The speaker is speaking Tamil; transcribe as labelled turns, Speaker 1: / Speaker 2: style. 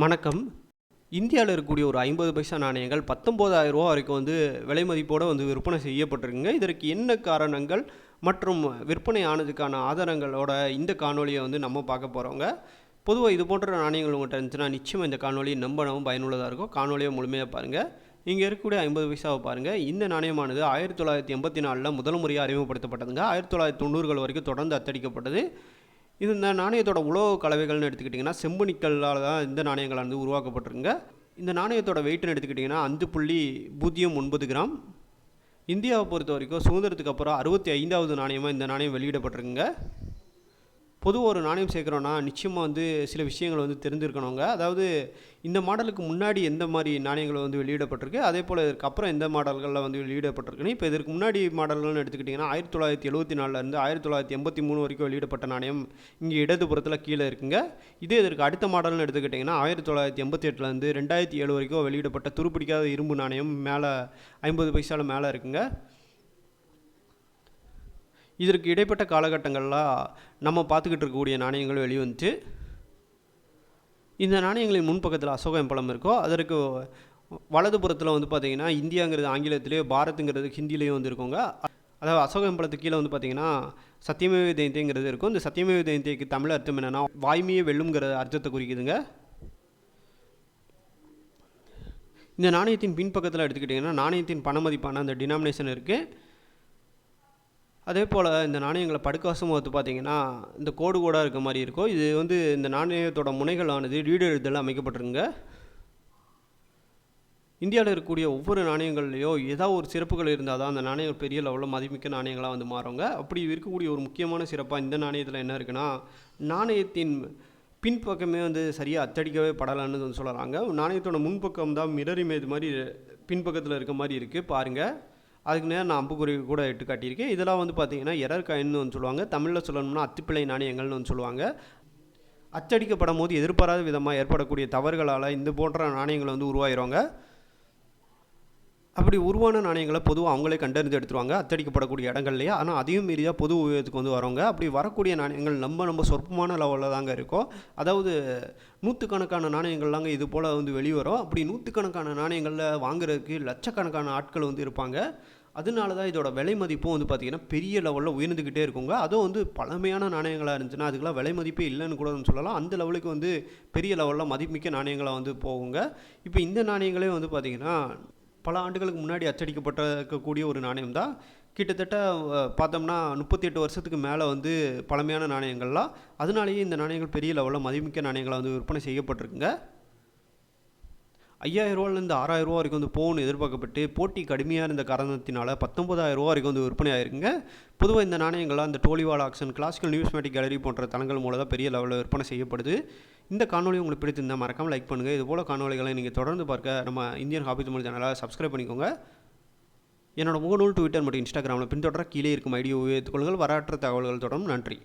Speaker 1: வணக்கம். இந்தியாவில் இருக்கக்கூடிய ஒரு ஐம்பது பைசா நாணயங்கள் பத்தொம்போதாயிரம் ரூபா வரைக்கும் வந்து விலை மதிப்போடு வந்து விற்பனை செய்யப்பட்டிருக்குங்க. இதற்கு என்ன காரணங்கள் மற்றும் விற்பனை ஆனதுக்கான ஆதாரங்களோட இந்த காணொலியை வந்து நம்ம பார்க்க போகிறோங்க பொதுவாக இது போன்ற நாணயங்கள் உங்கள்கிட்ட இருந்துச்சுன்னா நிச்சயமாக இந்த காணொலியை நம்பவும் பயனுள்ளதாக இருக்கும். காணொலியை முழுமையாக பாருங்கள் இங்கே இருக்கக்கூடிய ஐம்பது பைசாவை பாருங்கள் இந்த நாணயமானது ஆயிரத்தி தொள்ளாயிரத்தி எண்பத்தி நாலில் முதல் முறையாக அறிமுகப்படுத்தப்பட்டதுங்க. ஆயிரத்தி தொள்ளாயிரத்தி தொண்ணூறுகள் வரைக்கும் தொடர்ந்து அத்தடிக்கப்பட்டது. இது இந்த நாணயத்தோட உலோக கலவைகள்னு எடுத்துக்கிட்டிங்கன்னா செம்புணிக்கல்லால் தான் இந்த நாணயங்கள் வந்து உருவாக்கப்பட்டிருங்க இந்த நாணயத்தோட வெயிட்னு எடுத்துக்கிட்டிங்கன்னா அஞ்சு புள்ளி பூஜ்ஜியம் ஒன்பது கிராம். இந்தியாவை பொறுத்த வரைக்கும் சுதந்திரத்துக்கு அப்புறம் அறுபத்தி ஐந்தாவது நாணயமாக இந்த நாணயம் வெளியிடப்பட்டிருக்குங்க. பொதுவாக ஒரு நாணயம் சேர்க்குறோன்னா நிச்சயமாக வந்து சில விஷயங்கள் வந்து தெரிஞ்சிருக்கணுங்க. அதாவது இந்த மாடலுக்கு முன்னாடி எந்த மாதிரி நாணயங்கள் வந்து வெளியிடப்பட்டிருக்கு அதே போல் இதற்கு அப்புறம் எந்த மாடல்களில் வந்து வெளியிடப்பட்டிருக்குன்னு இப்போ இதற்கு முன்னாடி மாடல்கள்னு எடுத்துக்கிட்டிங்கன்னா ஆயிரத்தி தொள்ளாயிரத்தி எழுபத்தி நாலுலேருந்து ஆயிரத்தி தொள்ளாயிரத்தி எண்பத்தி மூணு வரைக்கும் வெளியிடப்பட்ட நாணயம் இங்கே இடதுபுறத்தில் கீழே இருக்குங்க. இதே இதற்கு அடுத்த மாடல்னு எடுத்துக்கிட்டிங்கன்னா ஆயிரத்தி தொள்ளாயிரத்தி எண்பத்தி எட்டுலேருந்து ரெண்டாயிரத்தி ஏழு வரைக்கும் வெளியிடப்பட்ட துருப்பிடிக்காத இரும்பு நாணயம் மேலே ஐம்பது பைசாவில் மேலே இருக்குங்க. இதற்கு இடைப்பட்ட காலகட்டங்களில் நம்ம பார்த்துக்கிட்டு இருக்கக்கூடிய நாணயங்கள் வெளிவந்துச்சு இந்த நாணயங்களின் முன்பக்கத்தில் அசோக எம்பளம் இருக்கோ அதற்கு வலதுபுறத்தில் வந்து பார்த்திங்கன்னா இந்தியாங்கிறது ஆங்கிலத்திலேயோ பாரத்துங்கிறது ஹிந்திலேயோ வந்து இருக்குங்க. அதாவது அசோக எம்பளத்துக்கு கீழே வந்து பார்த்திங்கன்னா சத்தியமேவ ஜெயந்திங்கிறது இருக்கும். இந்த சத்தியமேவ ஜெயந்திக்கு தமிழ் அர்த்தம் என்னென்னா வாய்மையே வெல்லுங்கிற அர்த்தத்தை குறிக்குதுங்க. இந்த நாணயத்தின் பின்பக்கத்தில் எடுத்துக்கிட்டிங்கன்னா நாணயத்தின் பண மதிப்பான அந்த டினாமினேஷன் இருக்குது அதே போல் இந்த நாணயங்களை படுக்காசும் வந்து பார்த்தீங்கன்னா இந்த கோடு கோடாக இருக்க மாதிரி இருக்கும் இது வந்து இந்த நாணயத்தோட முனைகளானது ரீடர் இதில் அமைக்கப்பட்டிருங்க இந்தியாவில் இருக்கக்கூடிய ஒவ்வொரு நாணயங்கள்லையோ ஏதாவது ஒரு சிறப்புகள் இருந்தால் தான் அந்த நாணயங்கள் பெரிய லெவலில் மதிமிக்க நாணயங்களாக வந்து மாறுங்க. அப்படி இருக்கக்கூடிய ஒரு முக்கியமான சிறப்பாக இந்த நாணயத்தில் என்ன இருக்குன்னா நாணயத்தின் பின்பக்கமே வந்து சரியாக அத்தடிக்கவே படலான்னு வந்து சொல்லலாங்க நாணயத்தோட முன்பக்கம் தான் மிரர் இமேஜ் மாதிரி பின்பக்கத்தில் இருக்க மாதிரி இருக்குது பாருங்கள் அதுக்கு நேரம் நான் அம்புக்குறி கூட இட்டு காட்டியிருக்கேன். இதெல்லாம் வந்து பார்த்தீங்கன்னா எரர் காயின்னு வந்து சொல்லுவாங்க. தமிழில் சொல்லணும்னா அத்திப்பிள்ளை நாணயங்கள்னு வந்து சொல்லுவாங்க. அச்சடிக்கப்படும் போது எதிர்பாராத விதமாக ஏற்படக்கூடிய தவறுகளால் இந்த போன்ற நாணயங்களை வந்து உருவாயிருவாங்க அப்படி உருவான நாணயங்களை பொதுவாக அவங்களே கண்டறிந்து எடுத்துருவாங்க. அத்தடிக்கப்படக்கூடிய இடங்கள்லையே. ஆனால் அதையும் மீறி தான் பொது உபயோகத்துக்கு வந்து வரவங்க அப்படி வரக்கூடிய நாணயங்கள் நம்ம நம்ம சொற்பமான லெவலில் தாங்க இருக்கும். அதாவது நூற்றுக்கணக்கான நாணயங்கள்லாங்க இது போல் வந்து வெளிவரும். அப்படி நூற்றுக்கணக்கான நாணயங்களில் வாங்குறதுக்கு லட்சக்கணக்கான ஆட்கள் வந்து இருப்பாங்க. அதனால தான் இதோட விலை மதிப்பும் வந்து பார்த்திங்கன்னா பெரிய லெவலில் உயர்ந்துக்கிட்டே இருக்குங்க. அதுவும் வந்து பழமையான நாணயங்களாக இருந்துச்சுன்னா அதுக்கெல்லாம் விலை மதிப்பே இல்லைன்னு கூட சொல்லலாம். அந்த லெவலுக்கு வந்து பெரிய லெவலில் மதிப்புமிக்க நாணயங்களாக வந்து போகுங்க. இப்போ இந்த நாணயங்களே வந்து பார்த்திங்கன்னா பல ஆண்டுகளுக்கு முன்னாடி அச்சடிக்கப்பட்டிருக்கக்கூடிய ஒரு நாணயம் தான் கிட்டத்தட்ட பார்த்தோம்னா முப்பத்தி எட்டு வருஷத்துக்கு மேலே வந்து பழமையான நாணயங்கள்லாம். அதனாலேயே இந்த நாணயங்கள் பெரிய லெவலில் மதிமிக்க நாணயங்களாக வந்து விற்பனை செய்யப்பட்டிருக்குங்க. ஐயாயிரம் ரூபாலேருந்து ஆறாயிரம் ரூபா வரைக்கும் வந்து போகணும்னு எதிர்பார்க்கப்பட்டு போட்டி கடுமையாக இருந்த காரணத்தினால பத்தொன்பதாயிரம் ரூபா வரைக்கும் வந்து விற்பனை ஆயிருக்குங்க. பொதுவாக இந்த நாணயங்கள்லாம் இந்த Todywalla auction classical numismatic gallery போன்ற தளங்கள் மூலம் தான் பெரிய லெவலில் விற்பனை செய்யப்படுது. இந்த காணொலி உங்களுக்கு பிடித்திருந்தால் மறக்காமல் லைக் பண்ணுங்கள் இது போல் காணொலிகளை நீங்கள் தொடர்ந்து பார்க்க நம்ம இந்தியன் ஹாபி தமிழ் சேனலை சப்ஸ்கிரைப் பண்ணிக்கோங்க. என்னோட முகநூல் ட்விட்டர் மற்றும் இன்ஸ்டாகிராமில் பின்தொடர கீழே இருக்கும் ஐடியோ உபயோகித்துக் கொள்ளுங்கள். வரலாற்று தகவல்கள் தொடரும். நன்றி.